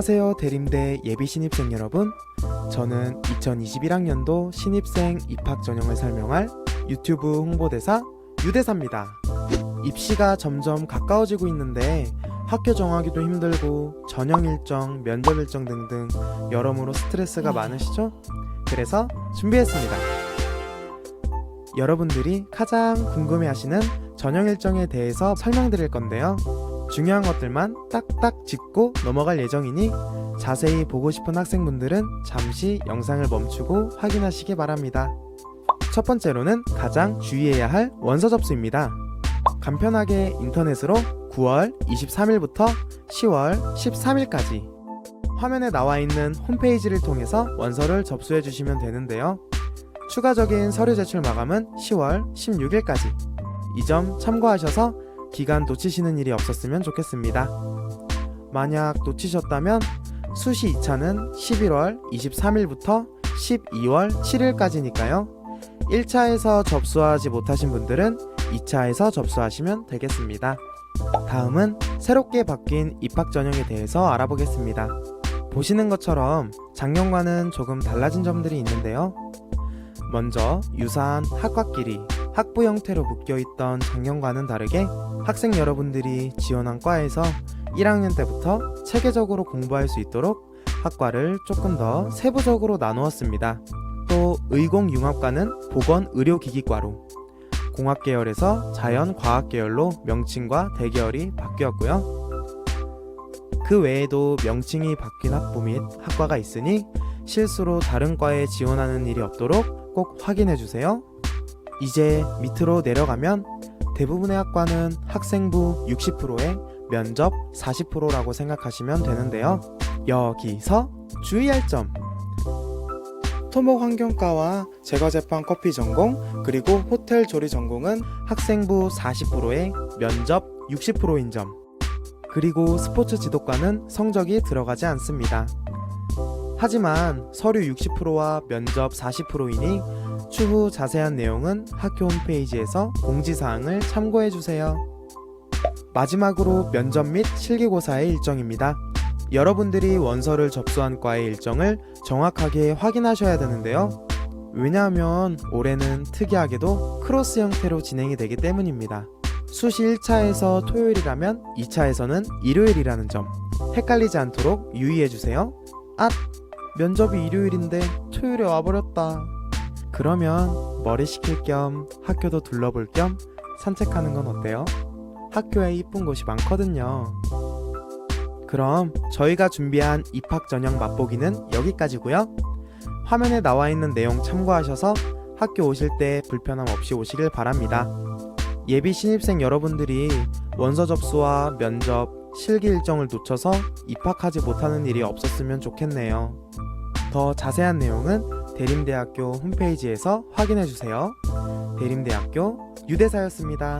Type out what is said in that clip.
안녕하세요 대림대 예비 신입생 여러분. 저는 2021학년도 신입생 입학 전형을 설명할 유튜브 홍보대사 유대사입니다. 입시가 점점 가까워지고 있는데 학교 정하기도 힘들고 전형 일정, 면접 일정 등등 여러모로 스트레스가 많으시죠? 그래서 준비했습니다. 여러분들이 가장 궁금해하시는 전형 일정에 대해서 설명드릴 건데요 중요한 것들만 딱딱 짚고 넘어갈 예정이니 자세히 보고 싶은 학생분들은 잠시 영상을 멈추고 확인하시기 바랍니다. 첫 번째로는 가장 주의해야 할 원서 접수입니다. 간편하게 인터넷으로 9월 23일부터 10월 13일까지 화면에 나와 있는 홈페이지를 통해서 원서를 접수해 주시면 되는데요. 추가적인 서류 제출 마감은 10월 16일까지. 이 점 참고하셔서 기간 놓치시는 일이 없었으면 좋겠습니다. 만약 놓치셨다면 수시 2차는 11월 23일부터 12월 7일까지니까요. 1차에서 접수하지 못하신 분들은 2차에서 접수하시면 되겠습니다. 다음은 새롭게 바뀐 입학 전형에 대해서 알아보겠습니다. 보시는 것처럼 작년과는 조금 달라진 점들이 있는데요. 먼저 유사한 학과끼리 학부 형태로 묶여 있던 작년과는 다르게 학생 여러분들이 지원한 과에서 1학년 때부터 체계적으로 공부할 수 있도록 학과를 조금 더 세부적으로 나누었습니다. 또 의공융합과는 보건의료기기과로 공학 계열에서 자연 과학 계열로 명칭과 대계열이 바뀌었고요. 그 외에도 명칭이 바뀐 학부 및 학과가 있으니 실수로 다른 과에 지원하는 일이 없도록 꼭 확인해 주세요. 이제 밑으로 내려가면 대부분의 학과는 학생부 60%에 면접 40%라고 생각하시면 되는데요. 여기서 주의할 점. 토목 환경과와 제과제빵 커피 전공 그리고 호텔 조리 전공은 학생부 40%에 면접 60%인 점. 그리고 스포츠 지도과는 성적이 들어가지 않습니다. 하지만 서류 60%와 면접 40%이니 추후 자세한 내용은 학교 홈페이지에서 공지사항을 참고해 주세요. 마지막으로 면접 및 실기고사의 일정입니다. 여러분들이 원서를 접수한 과의 일정을 정확하게 확인하셔야 되는데요. 왜냐하면 올해는 특이하게도 크로스 형태로 진행이 되기 때문입니다. 수시 1차에서 토요일이라면 2차에서는 일요일이라는 점 헷갈리지 않도록 유의해 주세요. 아, 면접이 일요일인데 토요일에 와버렸다. 그러면 머리 식힐 겸 학교도 둘러볼 겸 산책하는 건 어때요? 학교에 이쁜 곳이 많거든요. 그럼 저희가 준비한 입학 전형 맛보기는 여기까지고요. 화면에 나와 있는 내용 참고하셔서 학교 오실 때 불편함 없이 오시길 바랍니다. 예비 신입생 여러분들이 원서 접수와 면접, 실기 일정을 놓쳐서 입학하지 못하는 일이 없었으면 좋겠네요. 더 자세한 내용은 대림대학교 홈페이지에서 확인해 주세요. 대림대학교 유대사였습니다.